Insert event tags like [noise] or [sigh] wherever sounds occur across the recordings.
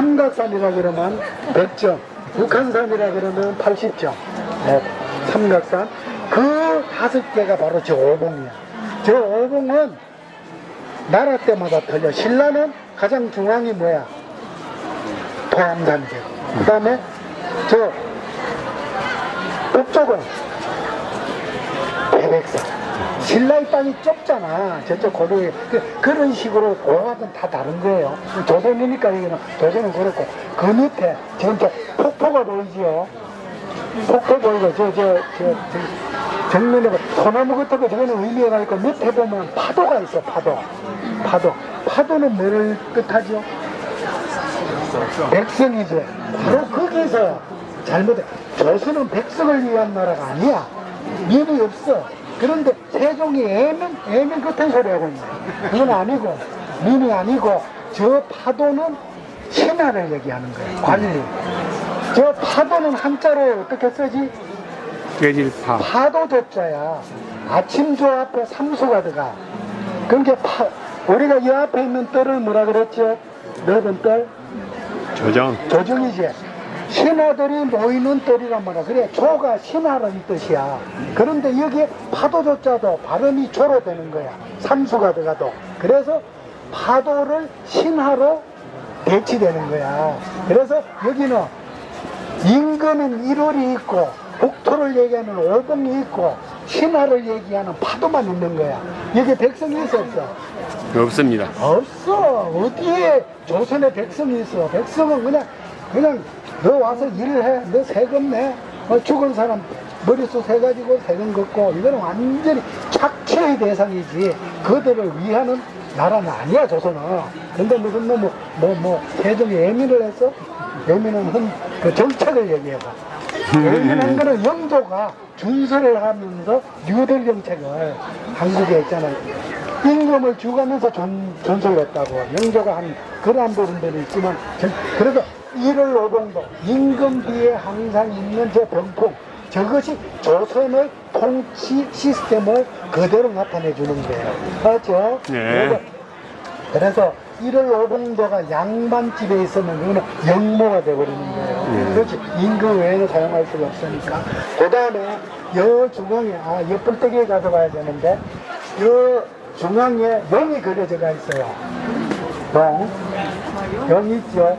삼각산이라 그러면 100점, 북한산이라 그러면 80점. 네, 삼각산. 그 다섯 개가 바로 저 오봉이야. 저 오봉은 나라 때마다 틀려. 신라는 가장 중앙이 뭐야? 도암산이고. 그 다음에 저 북쪽은. 신라의 땅이 좁잖아. 저쪽 고려에. 그, 그런 식으로 오각은 다 다른 거예요. 조선이니까 여기는 조선은 그렇고. 그 밑에 지금 저 폭포가 보이지요. 폭포 보이고, 저, 저, 저, 저 정면에 소나무 같은 거 저거는 의미가 있고 밑에 보면 파도가 있어, 파도. 파도. 파도는 뭐를 뜻하죠? 백성이지. 바로 거기서 잘못해. 조선은 백성을 위한 나라가 아니야. 민이 없어. 그런데 세종이 애면, 애면 같은 소리 하고 있네. 그건 아니고, 민이 아니고, 저 파도는 신화를 얘기하는 거야. 관리. 저 파도는 한자로 어떻게 쓰지? 깨질파. 파도 조자야. 아침조 앞에 삼수가 들어가. 그러니까 파, 우리가 이 앞에 있는 뜰을 뭐라 그랬죠? 넓은 뜰? 조정. 조정이지. 신하들이 모이는 뜰이란 말이야. 그래, 조가 신하라는 뜻이야. 그런데 여기에 파도조자도 발음이 조로 되는 거야. 삼수가 들어가도. 그래서 파도를 신하로 배치되는 거야. 그래서 여기는 임금은 1월이 있고, 복토를 얘기하는 오봉이 있고, 신하를 얘기하는 파도만 있는 거야. 여기 백성이 있어 없어? 없습니다. 없어. 어디에 조선의 백성이 있어. 백성은 그냥, 그냥 너 와서 일을 해. 너 세금 내. 어, 죽은 사람 머릿속 해가지고 세금 걷고. 이거는 완전히 착취의 대상이지. 그들을 위하는 나라는 아니야, 조선은. 근데 무슨 뭐, 뭐, 뭐, 뭐 세종이 예민을 했어? 예민은 흔, 그 정책을 얘기해봐. 예민한 거는 영조가 준서를 하면서 뉴딜 정책을 한국에 했잖아요. 임금을 주가면서 전, 전설을 했다고. 영조가 한 그러한 부분들이 있지만, 전- 그래서 1월 노동도 임금 뒤에 항상 있는 저 병풍, 저것이 조선의 통치 시스템을 그대로 나타내 주는 거예요. 맞죠? 네. 그래서 1월 노동도가 양반집에 있으면 그거는 영모가 돼버리는 거예요. 네. 그렇지. 임금 외에는 사용할 수가 없으니까. 그 다음에 여 중앙에, 아, 여 뿔떼기에 가져가야 되는데, 여 중앙에 영이 그려져가 있어요. 영. 영 있죠?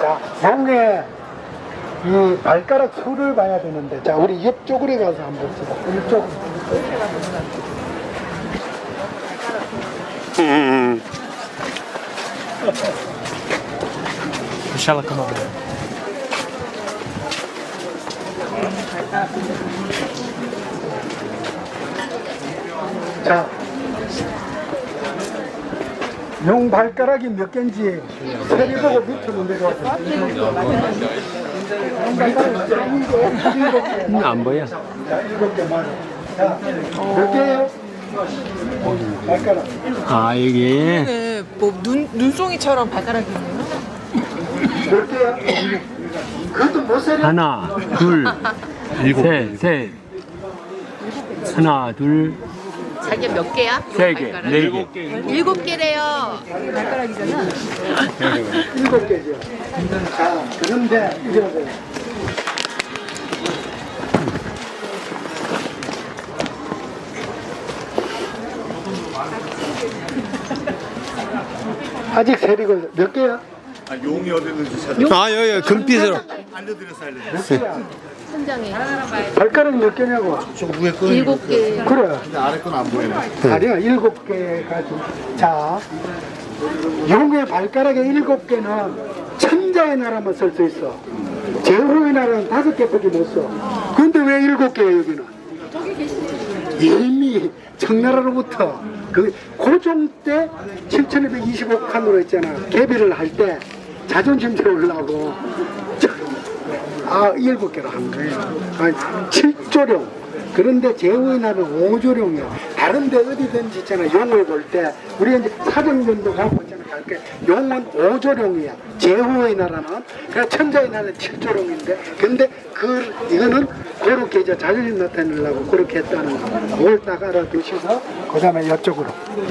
자, 영에 이 발가락 수를 봐야 되는데, 자, 우리 옆쪽으로 가서 한번 봅시다. 이쪽. 음, Puxa ela com a mão. 자, 용 발가락이 몇 개인지 세리 보고 밑으로 내려와서. 용 발가락이 일곱 개. 음, 안 보여. 자, 일곱 개 맞아. 자, 몇 개예요? 발가락. 아, 여기. 네, 뭐 눈, 눈송이처럼 발가락이 있네요. 몇 개야? 그것도 못 세려. 하나, 둘, [laughs] 셋, 셋. 하나, 둘, 자기가 몇 개야? 세 개, 네 개. 일곱 개래요. 일곱 개죠. 자, 그런데 이제 보세요. 아직 세리고 몇 개야? 아, 용이 어디 있는지 찾아. 아, 여기 금빛으로. 알려드렸어, 알려드렸어. 몇 개야? 천장에 발가락 몇 개냐고? 저 위에 거 일곱 개. 그래. 근데 아래 건 안 보이네. 아니야, 일곱 개가 좀. 자, 용의 발가락의 일곱 개는 천자의 나라만 쓸 수 있어. 제후의 나라는 다섯 개밖에 못 써. 근데 왜 일곱 개야, 여기는? 이미 청나라로부터 그 고종 때 7225칸으로 했잖아. 개비를 할 때 자존심 세우려고 아 일곱 개로 한 거예요. 아, 7조령. 그런데 제후의 날은 5조령이야. 다른데 어디든지 있잖아. 용을 볼 때 우리가 이제 사정전도 가고 있잖아. 갈게 용은 5조령이야. 제후의 나라는 그러니까 천자의 나라는 7조령인데 근데 그 이거는 그렇게 이제 자존심 나타내려고 그렇게 했다는 거. 그걸 딱 알아두시고 그 다음에 이쪽으로.